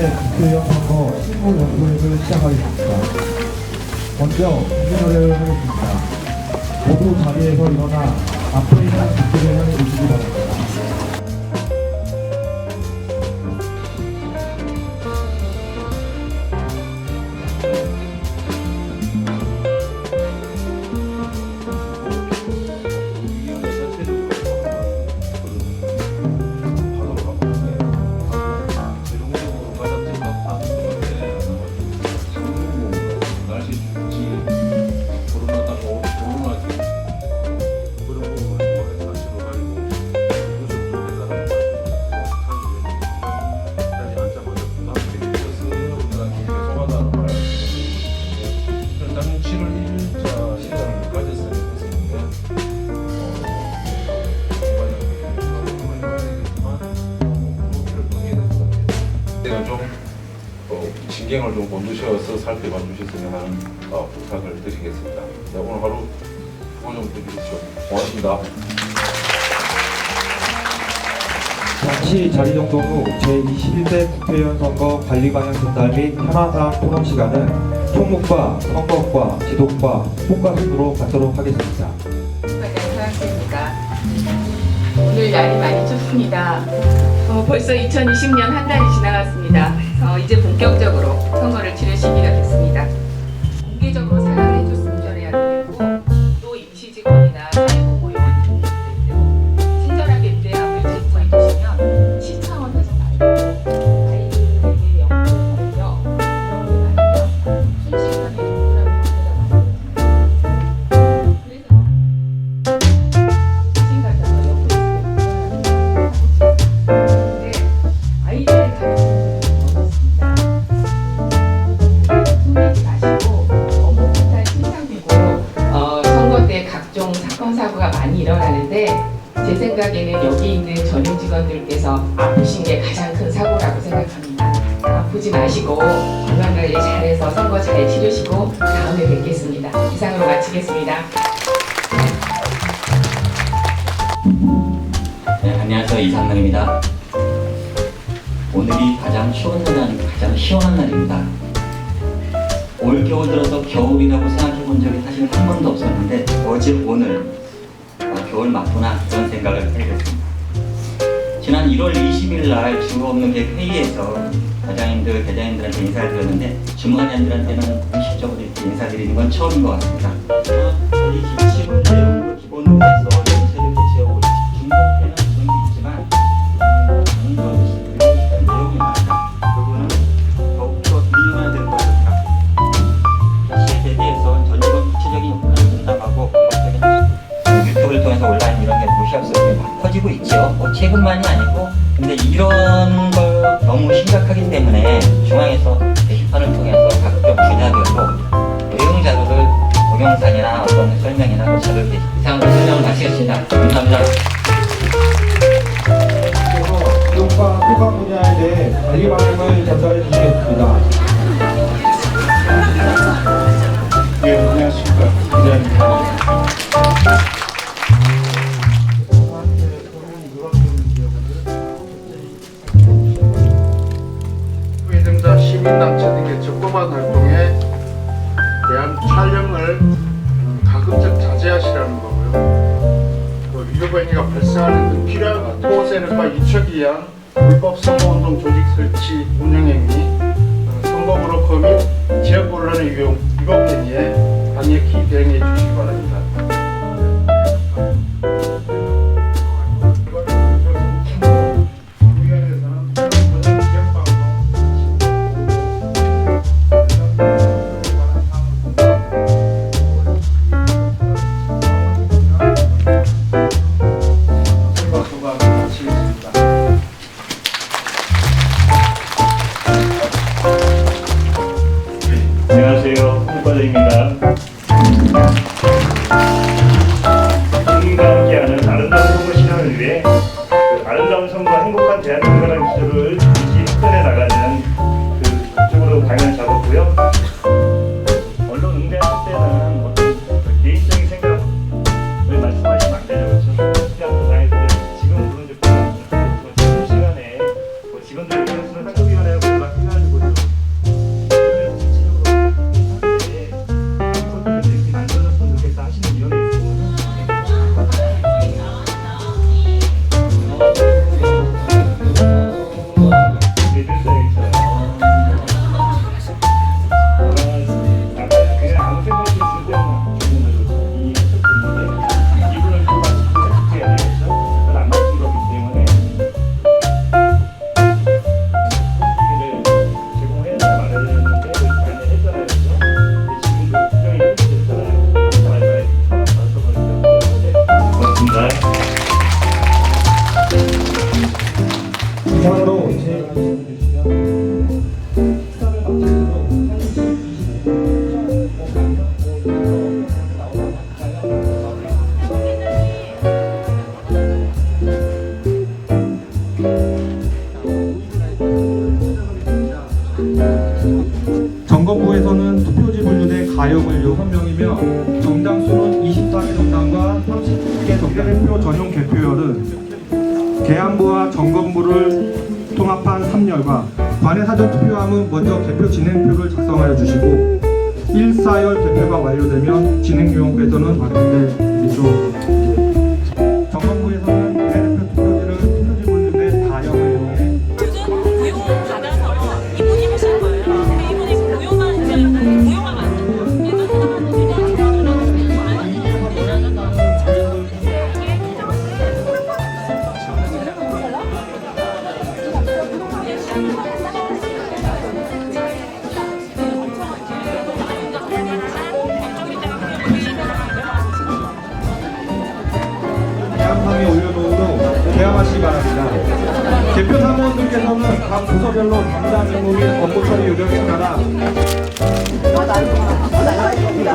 국회의원 선거 실무 연구회를 시작하겠습니다. 먼저 공개노래를 하겠습니다. 모두 자리에서 일어나 앞에 있는 국회의원을 모시기 바랍니다. 어, 진경을 좀 곤두셔서 살펴봐 주셨으면 하는 어, 부탁을 드리겠습니다. 네, 오늘 하루 수고 좀 해주십시오. 고맙습니다. 잠시 자리 정돈 후 제21대 국회의원 선거 관리 방향 전달 및 현안사항 토론 시간은 총무과, 선거과, 지도과, 후보과 순으로 갖도록 하겠습니다. 과장 사학생입니다. 오늘 날이 많이 춥습니다. 어, 벌써 2020년 한 달이 지나갔습니다. 어, 이제 본격적으로 선거를 치를 시기가 됐습니다. 공개적으로 직원들께서 아프신 게 가장 큰 사고라고 생각합니다. 아프지 마시고 건강 관리 잘해서 선거 잘 치르시고 다음에 뵙겠습니다. 이상으로 마치겠습니다. 네, 안녕하세요 이상남입니다. 오늘이 가장 추운 날 가장 시원한 날입니다. 올 겨울 들어서 겨울이라고 생각해 본 적이 사실 한 번도 없었는데 어제 오늘 아, 겨울 맞구나 그런 생각을 하게 됐습니다. 지난 1월 20일 날 주로 없는 게 회의에서 과장님들, 대장님들한테 인사를 드렸는데 주무관장들한테는 공식적으로 이렇게 인사드리는 건 처음인 것 같습니다. 너무 심각하기 때문에 중앙에서 게시판을 통해서 각종 분야별로 내용 자료를 동영상이나 어떤 설명이나 뭐 자료를 이상으로 설명을 마치겠습니다. 감사합니다. 지도과 후가 분야에 대해 관리 방향을 전달해 주시겠습니다. 예, 안녕하십니까. 기자입니다. 자제하시라는 거고요. 그 위법 행위가 발생하는 등 필요한 토세력과 이척이 위한 불법 선거운동 조직 설치 운영 행위, 어, 선거 브로커 및 지역 언론의 위험 위법 행위에 강력히 대응해 주시기 바랍니다. 안 점검부를 통합한 3열과 관외 사전 투표함은 먼저 개표 진행표를 작성하여 주시고 1사열 개표가 완료되면 진행 요원께서는 받는데 이쪽 없는 각 부서별로 담당 임무 및 업무 처리 요령에 따라 나